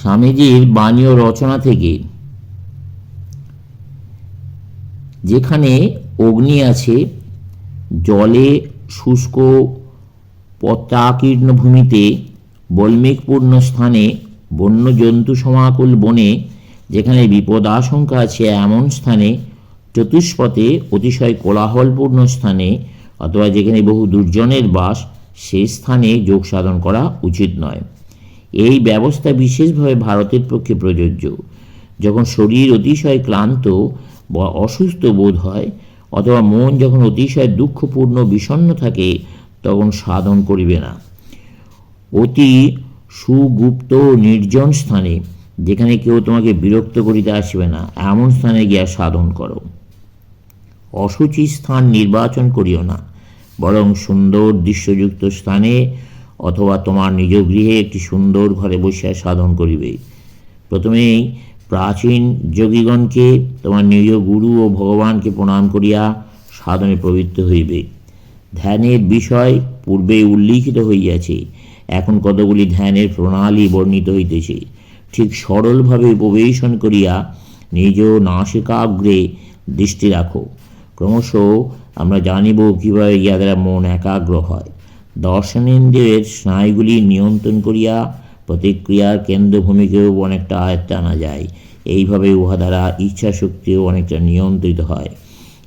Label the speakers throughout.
Speaker 1: স্বামীজির বাণী ও রচনা থেকে, যেখানে অগ্নি আছে, জলে শুষ্ক পত্রাকীর্ণ ভূমিতে বল্মিকপূর্ণ স্থানে বন্য জন্তু সমাকুল বনে, যেখানে বিপদ আশঙ্কা আছে এমন স্থানে চতুষ্পথে অতিশয় কোলাহলপূর্ণ স্থানে অথবা যেখানে বহু দুর্জনের বাস সেই স্থানে যোগ সাধন করা উচিত নয়। এই ব্যবস্থা বিশেষভাবে ভারতের পক্ষে প্রযোজ্য। যখন শরীর অতিশয় ক্লান্ত বা অসুস্থ বোধ হয়, অথবা মন যখন অতিশয় দুঃখপূর্ণ, বিষণ্ণ থাকে, তখন সাধন করিবে না। অতি সুগুপ্ত নির্জন স্থানে, যেখানে কেউ তোমাকে বিরক্ত করিতে আসবে না, এমন স্থানে গিয়া সাধন করো। অসুচি স্থান নির্বাচন করিও না, বরং সুন্দর দৃশ্যযুক্ত স্থানে অথবা তোমার নিজ গৃহে একটি সুন্দর ঘরে বসিয়া সাধন করিবে। প্রথমেই প্রাচীন যোগীগণকে, তোমার নিজ গুরু ও ভগবানকে প্রণাম করিয়া সাধনে প্রবৃত্ত হইবে। ধ্যানের বিষয় পূর্বে উল্লিখিত হইয়াছে। এখন কতগুলি ধ্যানের প্রণালী বর্ণিত হইতেছে, ঠিক সরলভাবে উপবেশন করিয়া নিজ নাসিকাগ্রে দৃষ্টি রাখো। ক্রমশ আমরা জানিব কীভাবে ইয়া দ্বারা মন একাগ্র হয়। দর্শনেন্দ্রিয়ের স্নায়ুগুলি নিয়ন্ত্রণ করিয়া প্রতিক্রিয়ার কেন্দ্রভূমিকেও অনেকটা আয়ত্তে আনা যায়। এইভাবে উহা দ্বারা ইচ্ছা শক্তিও অনেকটা নিয়ন্ত্রিত হয়।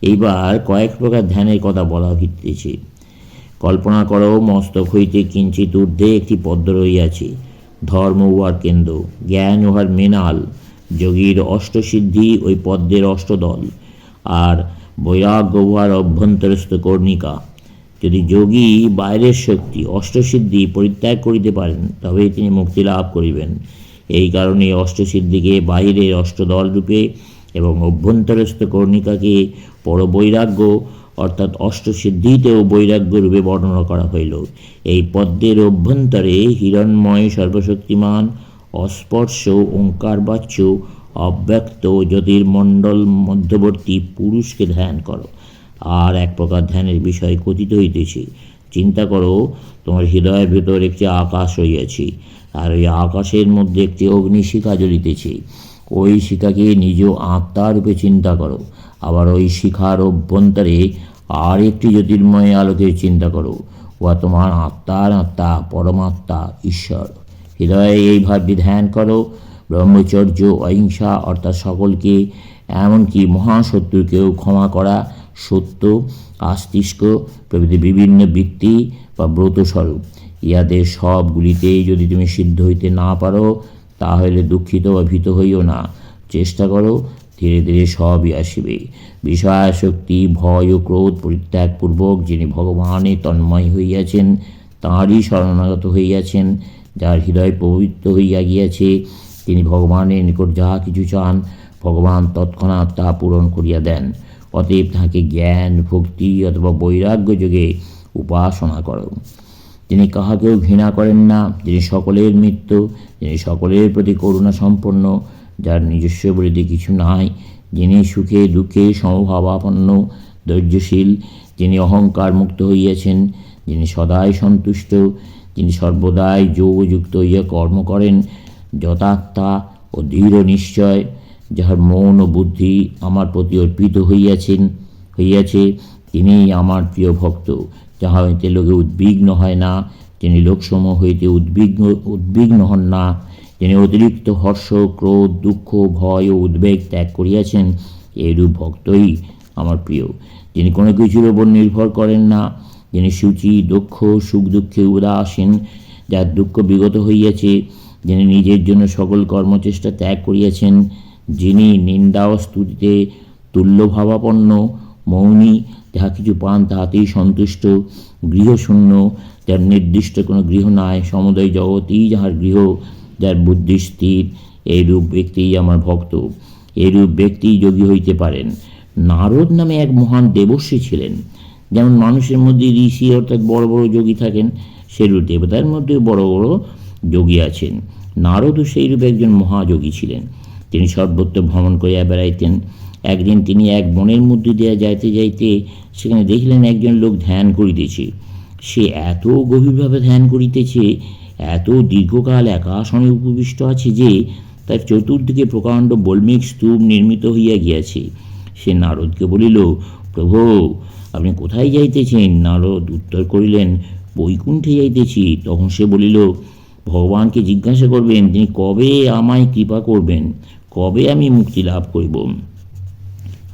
Speaker 1: এইবার কয়েক প্রকার ধ্যানের কথা বলা হইতেছে। কল্পনা করো, মস্তক হইতে কিঞ্চিত ঊর্ধ্বে একটি পদ্ম রইয়াছে ধর্ম উহার কেন্দ্র, জ্ঞান উহার মেনাল যোগীর অষ্টসিদ্ধি ওই পদ্মের অষ্টদল। আর বৈরাগ্য উহার অভ্যন্তরস্থ কর্ণিকা। যদি যোগী বাইরের শক্তি, অষ্টসিদ্ধি পরিত্যাগ করিতে পারেন, তবে তিনি মুক্তি লাভ করিবেন। এই কারণে অষ্টসিদ্ধিকে বাহিরের অষ্টদল রূপে এবং অভ্যন্তরস্থ কর্ণিকাকে পরবৈরাগ্য, অর্থাৎ অষ্টসিদ্ধিতেও বৈরাগ্য রূপে বর্ণনা করা হইল। এই পদ্মের অভ্যন্তরে হিরণময় সর্বশক্তিমান, অস্পর্শ, ওঙ্কারবাচ্য, অব্যক্ত জ্যোতির্মণ্ডল মধ্যবর্তী পুরুষকে ধ্যান করো। আর এক প্রকার ধ্যানের বিষয় কথিত হইতেছে। চিন্তা করো, তোমার হৃদয়ের ভেতর একটি আকাশ রইয়াছে আর ওই আকাশের মধ্যে একটি অগ্নিশিখা জ্বলিতেছে। ওই শিখাকে নিজ আত্মারূপে চিন্তা করো। আবার ওই শিখার অভ্যন্তরে আর একটি জ্যোতির্ময় আলোকে চিন্তা করো। উহা তোমার আত্মার আত্মা, পরমাত্মা, ঈশ্বর। হৃদয়ে এই ভাবটি ধ্যান করো। ব্রহ্মচর্য, অহিংসা, অর্থাৎ সকলকে, এমনকি মহাশত্রুকেও ক্ষমা করা সত্য, আস্তিষ্ক প্রভৃতি বিভিন্ন বৃত্তি বা ব্রতস্বরূপ। ইহাদের সবগুলিতেই যদি তুমি সিদ্ধ হইতে না পারো, তাহলে দুঃখিত বা ভীত হইও না। চেষ্টা করো, ধীরে ধীরে সবই আসিবে। বিষয়াসক্তি, ভয় ও ক্রোধ পরিত্যাগপূর্বক যিনি ভগবানে তন্ময় হইয়াছেন, তাঁরই শরণাগত হইয়াছেন, যার হৃদয় পবিত্র হইয়া গিয়াছে, তিনি ভগবানের নিকট যাহা কিছু চান, ভগবান তৎক্ষণাৎ তাহা পূরণ করিয়া দেন। অতএব তাহাকে জ্ঞান, ভক্তি অথবা বৈরাগ্য যোগে উপাসনা করো। তিনি কাহাকেও ঘৃণা করেন না, যিনি সকলের মৃত্যু, যিনি সকলের প্রতি করুণা সম্পন্ন, যার নিজস্ব বলিতে কিছু নাই, যিনি সুখে, দুঃখে, সমভাবাপন্ন, ধৈর্যশীল, যিনি অহংকার মুক্ত হইয়াছেন, যিনি সদাই সন্তুষ্ট, যিনি সর্বদাই যোগযুক্ত হইয়া কর্ম করেন, যথাত্মা ও দৃঢ় নিশ্চয় যাহার মন ও বুদ্ধি আমার প্রতি অর্পিত হইয়াছেন, হইয়াছে, তিনিই আমার প্রিয় ভক্ত। যাহা হইতে লোকে উদ্বিগ্ন হয় না তিনি লোকসমূহ হইতে উদ্বিগ্ন উদ্বিগ্ন হন না তিনি অতিরিক্ত হর্ষ, ক্রোধ, দুঃখ, ভয় ও উদ্বেগ ত্যাগ করিয়াছেন, এইরূপ ভক্তই আমার প্রিয়। যিনি কোনো কিছুর ওপর নির্ভর করেন না, যিনি সূচি দক্ষ সুখ দুঃখে উদাসীন, যার দুঃখ বিগত হইয়াছে, যিনি নিজের জন্য সকল কর্মচেষ্টা ত্যাগ করিয়াছেন যিনি নিন্দা ও স্তুতিতে তুল্যভাবাপন্ন, মৌনী, যাহা কিছু পান তাহাতেই সন্তুষ্ট, গৃহশূন্য, যার নির্দিষ্ট কোনো গৃহ নাই, সমুদয় জগৎই যাহার গৃহ, যার বুদ্ধি স্থির, এইরূপ ব্যক্তিই আমার ভক্ত, এইরূপ ব্যক্তিই যোগী হইতে পারেন। নারদ নামে এক মহান দেবর্ষী ছিলেন, যেমন মানুষের মধ্যে ঋষি অর্থাৎ বড় বড় যোগী থাকেন, সেরূপ দেবতার মধ্যে বড় বড় যোগী আছেন। নারদও সেইরূপ একজন মহাযোগী ছিলেন। তিনি সর্বত্র ভ্রমণ করিয়া বেড়াইতেন। একদিন তিনি এক বনের মধ্যে দিয়া যাইতে যাইতে সেখানে দেখিলেন একজন লোক ধ্যান করিতেছে। সে এত গভীরভাবে ধ্যান করিতেছে, এত দীর্ঘকাল একাসনে উপবিষ্ট আছে যে তার চতুর্দিকে প্রকাণ্ড বল্মিক স্তূপ নির্মিত হইয়া গিয়াছে। সে নারদকে বলিল, প্রভু, আপনি কোথায় যাইতেছেন? নারদ উত্তর করিলেন, বৈকুণ্ঠে যাইতেছি। তখন সে বলিল, ভগবানকে জিজ্ঞাসা করবেন, তিনি কবে আমায় কৃপা করবেন? কবে আমি মুক্তি লাভ করিব?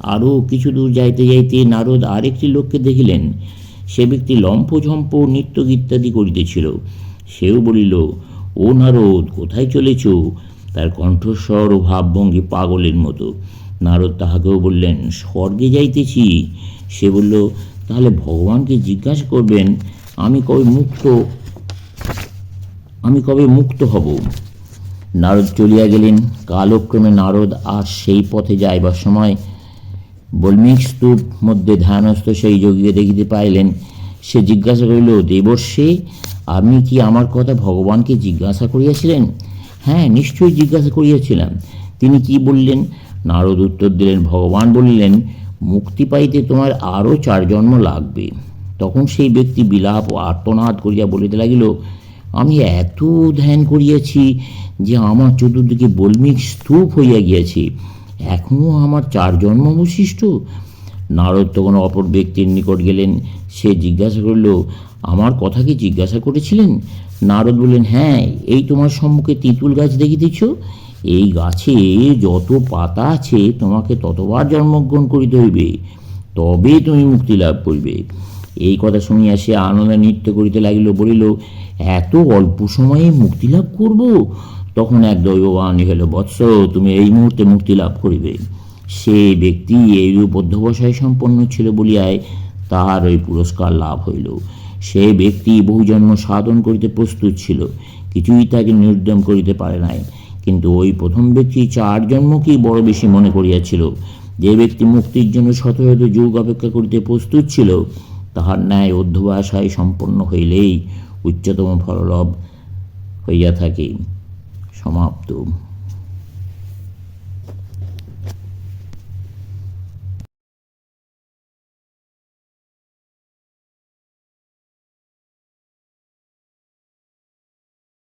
Speaker 1: আরও কিছু দূর যাইতে যাইতে নারদ আরেকটি লোককে দেখিলেন। সে ব্যক্তি লম্ফঝম্প নৃত্য ইত্যাদি করিতেছিল। সেও বলিল, ও নারদ, কোথায় চলেছ? তার কণ্ঠস্বর ও ভাবভঙ্গি পাগলের মতো। নারদ তাহাকেও বললেন, স্বর্গে যাইতেছি। সে বলল, তাহলে ভগবানকে জিজ্ঞাসা করবেন, আমি কবে মুক্ত, আমি কবে মুক্ত হব? নারদ চলিয়া গেলেন। কালক্রমে নারদ আর সেই পথে যাইবার সময় বল্মিক স্তূপ মধ্যে ধ্যানস্থ সেই যোগীকে দেখিতে পাইলেন। সে জিজ্ঞাসা করিল, দেবর্ষে, আপনি কি আমার কথা ভগবানকে জিজ্ঞাসা করিয়াছিলেন? হ্যাঁ নিশ্চয়ই জিজ্ঞাসা করিয়াছিলাম। তিনি কি বললেন? নারদ উত্তর দিলেন, ভগবান বলিলেন, মুক্তি পাইতে তোমার আরও চার জন্ম লাগবে। তখন সেই ব্যক্তি বিলাপ ও আর্তনাদ করিয়া বলিতে লাগিল আমি এত ধ্যান করিয়াছি যে আমার চতুর্দিকে বল্মিক স্তূপ হইয়া গিয়াছে। এখনও আমার চার জন্ম অবশিষ্ট নারদ তখন অপর ব্যক্তির নিকট গেলেন। সে জিজ্ঞাসা করল, আমার কথা কি জিজ্ঞাসা করেছিলেন? নারদ বললেন হ্যাঁ এই তোমার সম্মুখে তিতুল গাছ দেখিতেছ। এই গাছে যত পাতা আছে, তোমাকে ততবার জন্মগ্রহণ করিতে হইবে। তবে তুমি মুক্তি লাভ করিবে। এই কথা শুনিয়া সে আনন্দে নৃত্য করিতে লাগিল, বলিল এত অল্প সময়ে মুক্তি লাভ করব? তখন এক দৈববাণী হল বৎস, তুমি এই মুহূর্তে মুক্তি লাভ করিবে। সে ব্যক্তি এইরূপ অধ্যবসায় সম্পন্ন ছিল বলিয়ায় তাহার ওই পুরস্কার লাভ হইল। সে ব্যক্তি বহু জন্ম সাধন করিতে প্রস্তুত ছিল, কিছুই তাকে নির্দম করিতে পারে নাই। কিন্তু ওই প্রথম ব্যক্তি চার জন্মকেই বড় বেশি মনে করিয়াছিল। যে ব্যক্তি মুক্তির জন্য শত শত যুগ অপেক্ষা করিতে প্রস্তুত ছিল, তাহার ন্যায় অধ্যবসায় সম্পন্ন হইলেই উচ্চতম ফললাভ হইয়া থাকে। সমাপ্ত